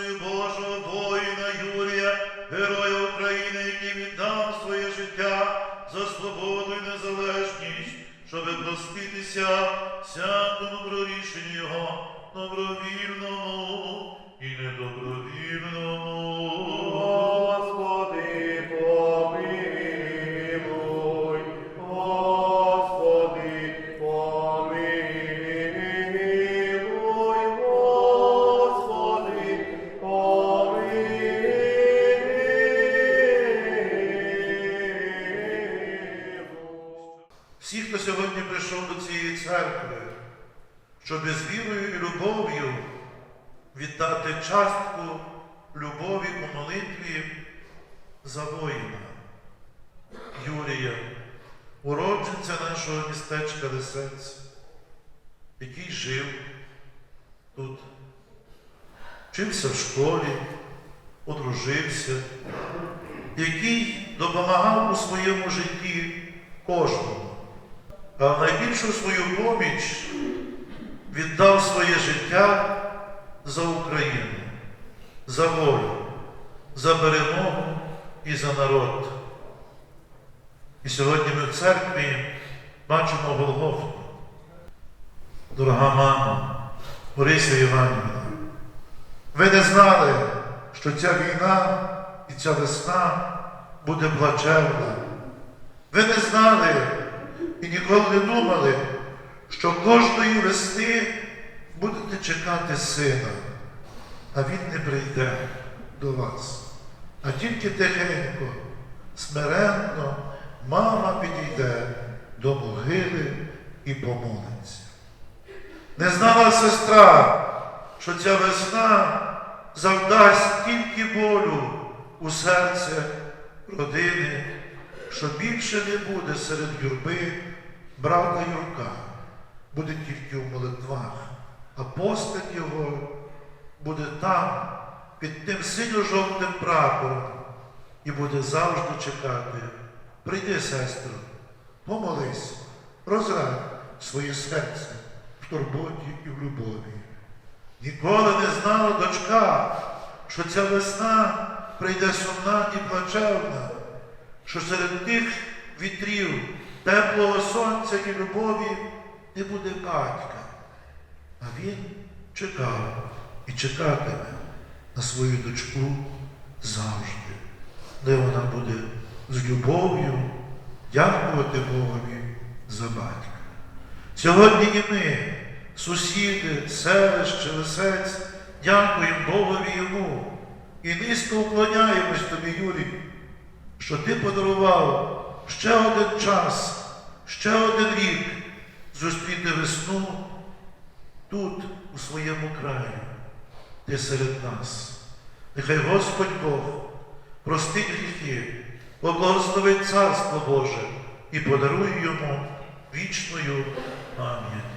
милостивою Божого воїна Юрія, героя України, який віддав своє життя за свободу і незалежність, щоб проститися всякому прорішенню його добровільному Всі, хто сьогодні прийшов до цієї церкви, щоб з вірою і любов'ю віддати частку любові у молитві за воїна Юрія, уродженця нашого містечка Лисець, який жив тут, вчився в школі, одружився, який допомагав у своєму житті кожному. А в найбільшу свою поміч віддав своє життя за Україну, за волю, за перемогу і за народ. І сьогодні ми в церкві бачимо Голгофу. Дорога мама, Борися Іванівна, ви не знали, що ця війна і ця весна буде плачевна. Ви не знали і ніколи не думали, що кожної весни будете чекати сина, а він не прийде до вас. А тільки тихенько, смиренно мама підійде до могили і помолиться. Не знала сестра, що ця весна завдасть тільки болю у серце родини, що більше не буде серед юрби брата Юрка, буде тільки в молитвах, а постать його буде там, під тим синьо-жовтим прапором, і буде завжди чекати. Прийди, сестро, помолись, розрадь своє серце в турботі і в любові. Ніколи не знала дочка, що ця весна прийде сумна і плачевна, що серед тих вітрів теплого сонця і любові не буде батька. А він чекав і чекатиме на свою дочку завжди, де вона буде з любов'ю дякувати Богові за батька. Сьогодні і ми, сусіди, селище, лисець, дякуємо Богові йому і низько уклоняємось тобі, Юрій, що ти подарував ще один час, ще один рік зустріти весну тут, у своєму краї, ти серед нас. Нехай Господь Бог простить гріхи, поблагословить Царство Боже і подарує йому вічною пам'ять.